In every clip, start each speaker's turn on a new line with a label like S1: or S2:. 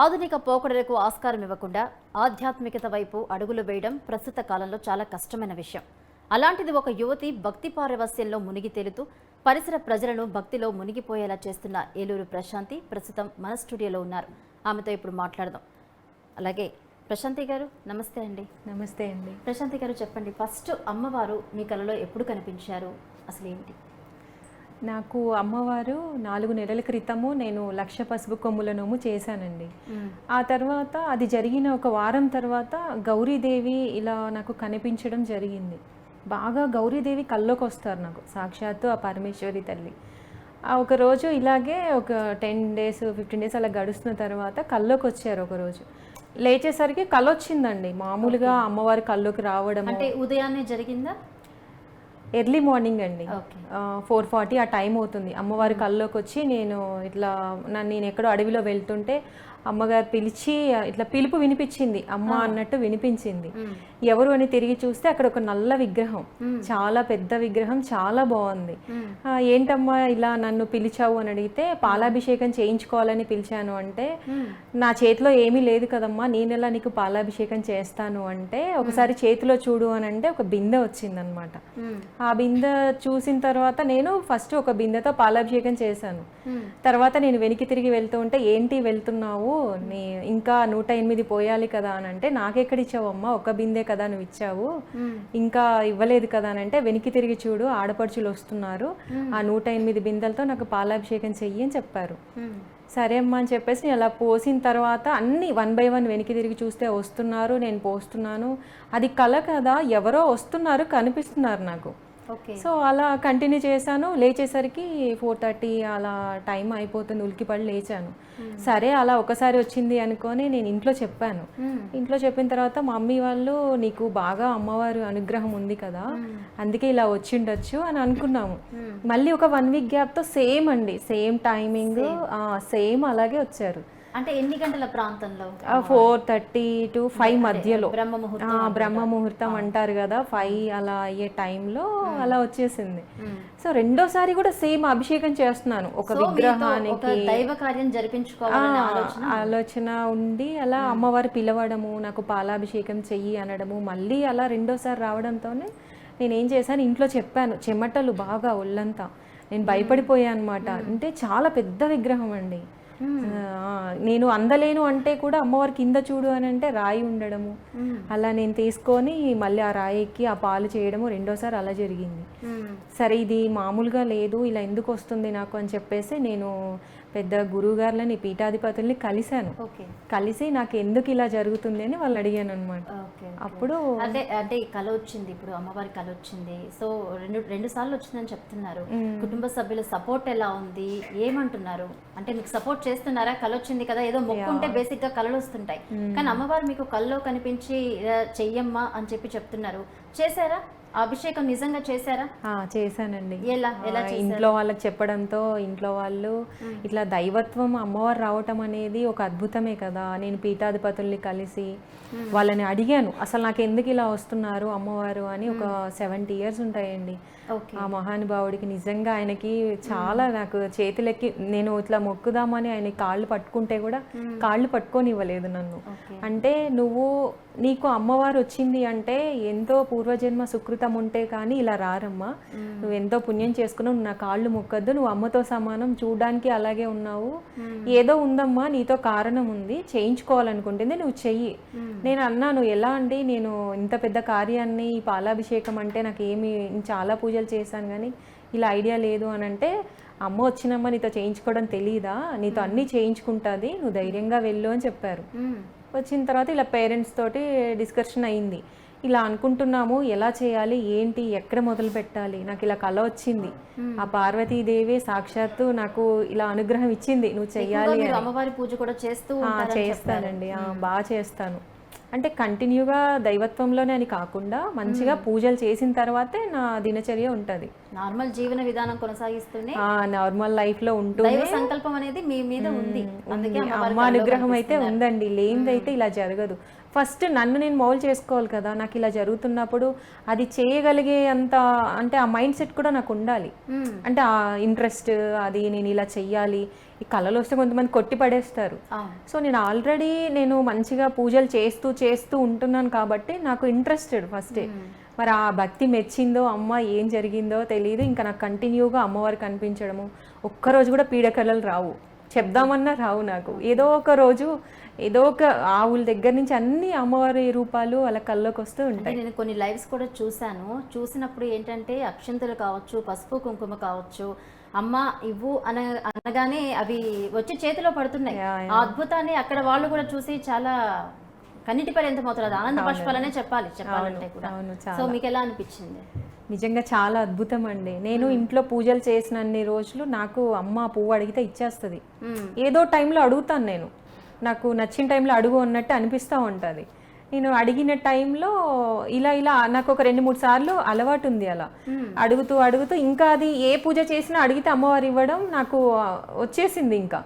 S1: ఆధునిక పోకడలకు ఆస్కారం ఇవ్వకుండా ఆధ్యాత్మికత వైపు అడుగులు వేయడం ప్రస్తుత కాలంలో చాలా కష్టమైన విషయం. అలాంటిది ఒక యువతి భక్తి పారవస్యంలో మునిగి తేలుతూ పరిసర ప్రజలను భక్తిలో మునిగిపోయేలా చేస్తున్న ఏలూరు ప్రశాంతి ప్రస్తుతం మన స్టూడియోలో ఉన్నారు. ఆమెతో ఇప్పుడు మాట్లాడదాం. అలాగే ప్రశాంతి గారు నమస్తే అండి.
S2: నమస్తే అండి.
S1: ప్రశాంతి గారు చెప్పండి ఫస్ట్ అమ్మవారు మీ కలలో ఎప్పుడు కనిపించారు? అసలు ఏంటి
S2: నాకు అమ్మవారు నాలుగు నెలల క్రితము నేను లక్ష పసుపు కొమ్ముల నోము చేశానండి. ఆ తర్వాత అది జరిగిన ఒక వారం తర్వాత గౌరీదేవి ఇలా నాకు కనిపించడం జరిగింది. బాగా గౌరీదేవి కల్లోకి వస్తారు నాకు సాక్షాత్తు ఆ పరమేశ్వరి తల్లి. ఆ ఒక రోజు ఇలాగే ఒక టెన్ డేస్ ఫిఫ్టీన్ డేస్ అలా గడుస్తున్న తర్వాత కల్లోకి వచ్చారు ఒక రోజు. లేచేసరికి కళ్ళు వచ్చిందండి మామూలుగా అమ్మవారి కల్లోకి రావడం
S1: అంటే ఉదయాన్నే జరిగిందా?
S2: ఎర్లీ మార్నింగ్ అండి. ఫోర్ ఫార్టీ ఆ టైం అవుతుంది. అమ్మవారి కల్లోకి వచ్చి నేను ఇట్లా నన్ను నేను ఎక్కడో అడవిలో వెళ్తుంటే అమ్మగారు పిలిచి ఇట్లా పిలుపు వినిపించింది. అమ్మ అన్నట్టు వినిపించింది. ఎవరు అని తిరిగి చూస్తే అక్కడ ఒక నల్ల విగ్రహం. చాలా పెద్ద విగ్రహం చాలా బాగుంది. ఏంటమ్మా ఇలా నన్ను పిలిచావు అని అడిగితే పాలాభిషేకం చేయించుకోవాలని పిలిచాను అంటే నా చేతిలో ఏమీ లేదు కదమ్మా నేను ఎలా నీకు పాలాభిషేకం చేస్తాను అంటే ఒకసారి చేతిలో చూడు అని అంటే ఒక బిందె వచ్చిందనమాట ఆ బిందె చూసిన తర్వాత నేను ఫస్ట్ ఒక బిందెతో పాలాభిషేకం చేశాను. తర్వాత నేను వెనక్కి తిరిగి వెళ్తూ ఉంటే ఏంటి వెళ్తున్నావు? నీ ఇంకా నూట ఎనిమిది పోయాలి కదా అని అంటే నాకెక్కడ ఇచ్చావమ్మా ఒక బిందె కదా నువ్వు ఇచ్చావు. ఇంకా ఇవ్వలేదు కదా అని అంటే వెనక్కి తిరిగి చూడు ఆడపడుచులు వస్తున్నారు. ఆ నూట ఎనిమిది బిందెలతో నాకు పాలాభిషేకం చెయ్యి అని చెప్పారు. సరే అమ్మా అని చెప్పేసి నేను అలా పోసిన తర్వాత అన్ని వన్ బై వన్ వెనక్కి తిరిగి చూస్తే వస్తున్నారు నేను పోస్తున్నాను. అది కల కదా ఎవరో వస్తున్నారు కనిపిస్తున్నారు నాకు. సో అలా కంటిన్యూ చేశాను. లేచేసరికి ఫోర్ థర్టీ అలా టైం అయిపోతుంది. ఉలికిపడి లేచాను. సరే అలా ఒకసారి వచ్చింది అనుకొని నేను ఇంట్లో చెప్పాను. ఇంట్లో చెప్పిన తర్వాత మా మమ్మీ వాళ్ళు నీకు బాగా అమ్మవారు అనుగ్రహం ఉంది కదా అందుకే ఇలా వచ్చిండొచ్చు అని అనుకున్నాము. మళ్ళీ ఒక వన్ వీక్ గ్యాప్తో సేమ్ అండి. సేమ్ టైమింగ్ సేమ్ అలాగే వచ్చారు.
S1: అంటే ఎన్ని గంటల ప్రాంతంలో?
S2: ఫోర్ థర్టీ టు ఫైవ్ మధ్యలో.
S1: బ్రహ్మ ముహూర్తం
S2: ఆ, బ్రహ్మ ముహూర్తం అంటారు కదా ఫైవ్ అలా అయ్యే టైంలో అలా వచ్చేసింది. సో రెండోసారి కూడా సేమ్ అభిషేకం చేస్తున్నాను. ఒక విగ్రహానికి
S1: దైవ కార్యం జరిపించుకోవాలనే
S2: ఆ,
S1: ఆలోచన
S2: ఉండి అలా అమ్మవారు పిలవడము నాకు పాలాభిషేకం చెయ్యి అనడము మళ్ళీ అలా రెండోసారి రావడంతోనే నేను ఏం చేశాను ఇంట్లో చెప్పాను చెమటలు బాగా ఒళ్ళంతా. నేను భయపడిపోయాను అనమాట అంటే చాలా పెద్ద విగ్రహం అండి. నేను అందలేను అంటే కూడా అమ్మవారి కింద చూడు అని అంటే రాయి ఉండడము. అలా నేను తీసుకొని మళ్ళీ ఆ రాయికి ఆ పాలు చేయడము రెండోసారి అలా జరిగింది.
S1: మ్మ్.
S2: సరే ఇది మామూలుగా లేదు ఇలా ఎందుకు వస్తుంది నాకు అని చెప్పేసి నేను పెద్ద గురువు గారులని పీఠాధిపతుల్ని కలిశాను. కలిసి నాకు ఎందుకు ఇలా జరుగుతుంది అని వాళ్ళు అడిగాను అనమాట అప్పుడు
S1: అంటే అంటే కళ వచ్చింది ఇప్పుడు అమ్మవారి కళ వచ్చింది. సో రెండు రెండు సార్లు వచ్చిందని చెప్తున్నారు. కుటుంబ సభ్యుల సపోర్ట్ ఎలా ఉంది? ఏమంటున్నారు? అంటే మీకు సపోర్ట్ చేస్తున్నారా? కళ వచ్చింది కదా ఏదో మొక్కుంటే బేసిక్గా కళలు వస్తుంటాయి. కానీ అమ్మవారు మీకు కల్లో కనిపించి "ఇలా చెయ్యమ్మా అని చెప్పి చెప్తున్నారు. చేశారా? అభిషేకం నిజంగా చేశారా?
S2: చేశానండి.
S1: ఎలా? ఎలా
S2: ఆ, ఇంట్లో వాళ్ళకి చెప్పడంతో ఇంట్లో వాళ్ళు ఇట్లా దైవత్వం అమ్మవారు రావటం అనేది ఒక అద్భుతమే కదా. నేను పీఠాధిపతుల్ని కలిసి వాళ్ళని అడిగాను. అసలు నాకు ఎందుకు ఇలా వస్తున్నారు అమ్మవారు అని ఒక సెవెంటీ ఇయర్స్ ఉంటాయండి. ఆ మహానుభావుడికి నిజంగా ఆయనకి చాలా నాకు చేతులెక్కి నేను ఇట్లా మొక్కుదామని ఆయన కాళ్ళు పట్టుకుంటే కూడా కాళ్ళు పట్టుకొని ఇవ్వలేదు నన్ను అంటే నువ్వు నీకు అమ్మవారు వచ్చింది అంటే ఎంతో పూర్వజన్మ సుకృతం ఉంటే కానీ ఇలా రారమ్మా. నువ్వు ఎంతో పుణ్యం చేసుకున్నావు నా కాళ్ళు మొక్కద్దు నువ్వు అమ్మతో సమానం చూడడానికి అలాగే ఉన్నావు. ఏదో ఉందమ్మా నీతో కారణం ఉంది చేయించుకోవాలనుకుంటుంది నువ్వు చెయ్యి. నేను అన్నాను ఎలా అండి నేను ఇంత పెద్ద కార్యాన్ని ఈ పాలాభిషేకం అంటే నాకు ఏమి చాలా పూజలు చేశాను కానీ ఇలా ఐడియా లేదు అని అంటే అమ్మ వచ్చినమ్మ నీతో చేయించుకోవడం తెలీదా? నీతో అన్నీ చేయించుకుంటుంది నువ్వు ధైర్యంగా వెళ్ళు అని చెప్పారు. వచ్చిన తర్వాత ఇలా పేరెంట్స్ తోటి డిస్కషన్ అయింది. ఇలా అనుకుంటున్నాము ఎలా చేయాలి ఏంటి ఎక్కడ మొదలు పెట్టాలి? నాకు ఇలా కళ వచ్చింది. ఆ పార్వతీదేవి సాక్షాత్తు నాకు ఇలా అనుగ్రహం ఇచ్చింది నువ్వు చెయ్యాలి
S1: అమ్మవారి పూజ కూడా చేస్తూ
S2: చేస్తానండి. బాగా చేస్తాను. అంటే కంటిన్యూగా దైవత్వంలోనే అని కాకుండా మంచిగా పూజలు చేసిన తర్వాతే నా దినచర్య ఉంటుంది.
S1: నార్మల్ జీవన విధానం కొనసాగిస్తూనే
S2: నార్మల్ లైఫ్లో ఉంటూ
S1: దైవ సంకల్పం అనేది మీ మీద ఉంది. అందుకే
S2: అమ్మ అనుగ్రహం అయితే ఉందండి. లేనిదైతే ఇలా జరగదు. ఫస్ట్ నన్ను నేను మౌల్ చేసుకోవాలి కదా నాకు ఇలా జరుగుతున్నప్పుడు అది చేయగలిగే అంత అంటే ఆ మైండ్ సెట్ కూడా నాకు ఉండాలి. అంటే ఆ ఇంట్రెస్ట్ అది నేను ఇలా చెయ్యాలి ఈ కళలు వస్తే కొంతమంది కొట్టి పడేస్తారు. సో నేను ఆల్రెడీ నేను మంచిగా పూజలు చేస్తూ చేస్తూ ఉంటున్నాను కాబట్టి నాకు ఇంట్రెస్టెడ్ ఫస్టే. మరి ఆ భక్తి మెచ్చిందో అమ్మ ఏం జరిగిందో తెలియదు ఇంకా నాకు కంటిన్యూగా అమ్మవారు కనిపించడము. ఒక్కరోజు కూడా పీడకలలు రావు. చెప్దామన్నా రావు నాకు. ఏదో ఒక రోజు ఏదో ఒక ఆవుల దగ్గర నుంచి అన్ని అమ్మవారి రూపాలు అలా కల్లోకి వస్తూ ఉంటాయి.
S1: నేను కొన్ని లైవ్స్ కూడా చూశాను. చూసినప్పుడు ఏంటంటే అక్షంతలు కావచ్చు పసుపు కుంకుమ కావచ్చు అమ్మ ఇవ్వు అన అనగానే అవి వచ్చి చేతిలో పడుతున్నాయి. ఆ అద్భుతాన్ని అక్కడ వాళ్ళు కూడా చూసి చాలా కన్నిటి పని ఎంత మోతారు ఆనంద పుష్పాలనే చెప్పాలి చెప్పాలంటే కూడా. సో మీకు ఎలా అనిపించింది?
S2: నిజంగా చాలా అద్భుతం అండి. నేను ఇంట్లో పూజలు చేసిన అన్ని రోజులు నాకు అమ్మ పువ్వు అడిగితే ఇచ్చేస్తుంది. ఏదో టైంలో అడుగుతాను నేను. నాకు నచ్చిన టైంలో అడుగు అన్నట్టు అనిపిస్తూ ఉంటుంది. నేను అడిగిన టైంలో ఇలా ఇలా నాకు ఒక రెండు మూడు సార్లు అలవాటు ఉంది అలా. అడుగుతూ అడుగుతూ ఇంకా అది ఏ పూజ చేసినా అడిగితే అమ్మవారు ఇవ్వడం నాకు వచ్చేసింది ఇంకా.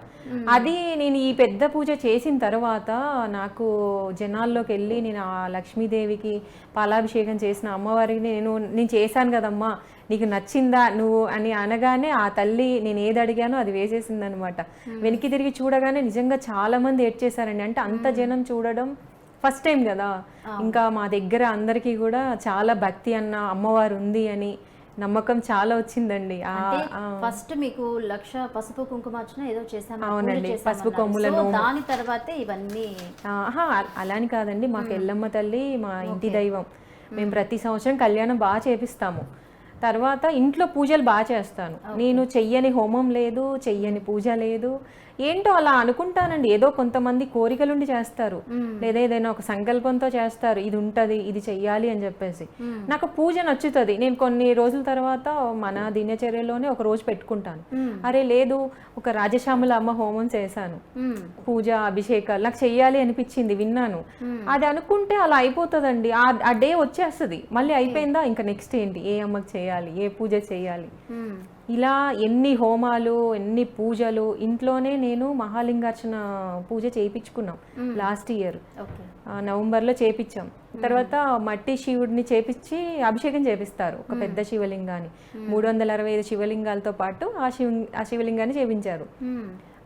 S2: అది నేను ఈ పెద్ద పూజ చేసిన తర్వాత నాకు జనాల్లోకి వెళ్ళి నేను ఆ లక్ష్మీదేవికి పాలాభిషేకం చేసిన అమ్మవారికి నేను నేను చేశాను కదమ్మా నీకు నచ్చిందా నువ్వు అని అనగానే ఆ తల్లి నేను ఏది అడిగానో అది వేసేసింది అనమాట వెనక్కి తిరిగి చూడగానే నిజంగా చాలా మంది ఏడ్ చేశారండి అంటే అంత జనం చూడడం ఫస్ట్ టైం కదా. ఇంకా మా దగ్గర అందరికీ కూడా చాలా భక్తి అన్న అమ్మవారు ఉంది అని నమ్మకం చాలా వచ్చిందండి.
S1: ఫస్ట్ మీకు లక్ష పసుపు కుంకుమార్చన ఏదో చేశాను
S2: అవునండి, పసుపు కొమ్ముల
S1: దాని తర్వాతే ఇవన్నీ
S2: ఆహా అ- అలా అని కాదండి మాకు ఎల్లమ్మ తల్లి మా ఇంటి దైవం. మేము ప్రతి సంవత్సరం కళ్యాణం బాగా చేపిస్తాము. తర్వాత ఇంట్లో పూజలు బాగా చేస్తాను. నేను చెయ్యని హోమం లేదు చెయ్యని పూజ లేదు ఏంటో అలా అనుకుంటానండి. ఏదో కొంతమంది కోరికలుండి చేస్తారు. లేదా ఏదైనా ఒక సంకల్పంతో చేస్తారు. ఇది ఉంటది ఇది చెయ్యాలి అని చెప్పేసి. నాకు పూజ నచ్చుతుంది. నేను కొన్ని రోజుల తర్వాత మన దినచర్యలోనే ఒక రోజు పెట్టుకుంటాను. అరే లేదు ఒక రాజశ్యామల అమ్మ హోమం చేశాను. పూజ అభిషేకాలు నాకు చెయ్యాలి అనిపించింది విన్నాను. అది అనుకుంటే అలా అయిపోతుందండి. ఆ ఆ డే వచ్చేస్తుంది. మళ్ళీ అయిపోయిందా? ఇంకా నెక్స్ట్ ఏంటి? ఏ అమ్మకి చేయాలి? ఏ పూజ చేయాలి. ఇలా ఎన్ని హోమాలు ఎన్ని పూజలు ఇంట్లోనే నేను మహాలింగార్చన పూజ చేయించుకున్నాం లాస్ట్ ఇయర్. నవంబర్లో చేపించాం తర్వాత మట్టి శివుడిని చేపించి అభిషేకం చేపిస్తారు ఒక పెద్ద శివలింగాన్ని. మూడు వందల అరవై ఐదు శివలింగాలతో పాటు ఆ శివ ఆ శివలింగాన్ని చేపించారు.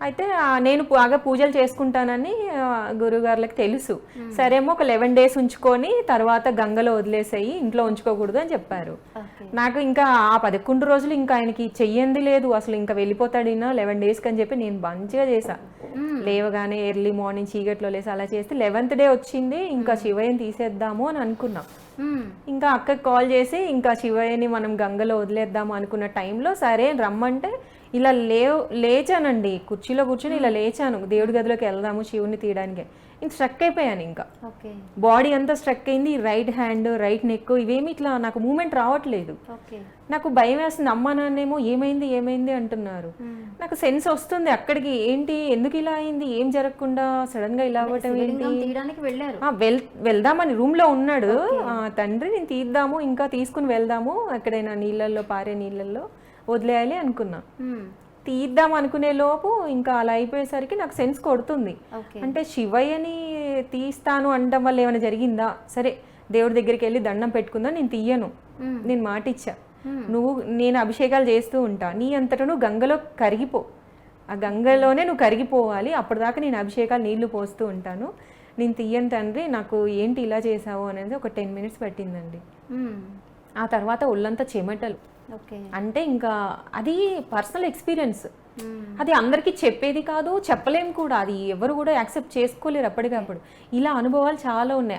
S2: అయితే నేను బాగా పూజలు చేసుకుంటానని గురుగారులకు తెలుసు. సరేమో ఒక లెవెన్ డేస్ ఉంచుకొని తర్వాత గంగలో వదిలేసేయి ఇంట్లో ఉంచుకోకూడదు అని చెప్పారు. నాకు ఇంకా ఆ పదకొండు రోజులు ఇంకా ఆయనకి చెయ్యంది లేదు. అసలు ఇంకా వెళ్ళిపోతాడు ఈయన లెవెన్ డేస్కి అని చెప్పి నేను మంచిగా చేశా. లేవగానే ఎర్లీ మార్నింగ్ చీకట్లో లేసి అలా చేస్తే లెవెన్త్ డే వచ్చింది. ఇంకా శివయ్యని తీసేద్దాము అని అనుకున్నాం. ఇంకా అక్కకి కాల్ చేసి ఇంకా శివయ్యని మనం గంగలో వదిలేద్దాము అనుకున్న టైంలో సరే రమ్మంటే ఇలా లే లేచానండి. కుర్చీలో కూర్చొని ఇలా లేచాను. దేవుడి గదిలోకి వెళ్దాము శివుని తీయడానికి. ఇంక స్ట్రక్ అయిపోయాను ఇంకా. బాడీ అంతా స్ట్రక్ అయింది. రైట్ హ్యాండ్ రైట్ నెక్ ఇవేమి ఇట్లా నాకు మూమెంట్ రావట్లేదు. నాకు భయం వేస్తుంది. అమ్మ నాన్నేమో ఏమైంది ఏమైంది అంటున్నారు. నాకు సెన్స్ వస్తుంది అక్కడికి. ఏంటి? ఎందుకు ఇలా అయింది? ఏం జరగకుండా సడన్గా ఇలా అవ్వటం ఏంటి? వెళ్దామని రూమ్లో ఉన్నాడు తండ్రి నేను తీద్దాము ఇంకా తీసుకుని వెళ్దాము. ఎక్కడైనా నీళ్ళల్లో పారే నీళ్ళల్లో. వదిలేయాలి అనుకున్నా. తీద్దాం అనుకునే లోపు ఇంకా అలా అయిపోయేసరికి నాకు సెన్స్ కొడుతుంది. అంటే శివయ్యని తీస్తాను అనడం వల్ల ఏమైనా జరిగిందా? సరే దేవుడి దగ్గరికి వెళ్ళి దండం పెట్టుకుందా నేను తీయను. నేను మాట ఇచ్చా నువ్వు నేను అభిషేకాలు చేస్తూ ఉంటా. నీ అంతటా నువ్వు గంగలో కరిగిపో. ఆ గంగలోనే నువ్వు కరిగిపోవాలి. అప్పటిదాకా నేను అభిషేకాలు నీళ్ళు పోస్తూ ఉంటాను. నేను తీయను తండ్రి నాకు ఏంటి ఇలా చేసావు అనేది ఒక టెన్ మినిట్స్ పట్టిందండి. ఆ తర్వాత ఒళ్ళంతా చెమటలు. అంటే ఇంకా అది పర్సనల్ ఎక్స్పీరియన్స్. అది అందరికీ చెప్పేది కాదు చెప్పలేం కూడా. అది ఎవరు కూడా యాక్సెప్ట్ చేసుకోలేరు అప్పటికప్పుడు. ఇలా అనుభవాలు చాలా ఉన్నాయి.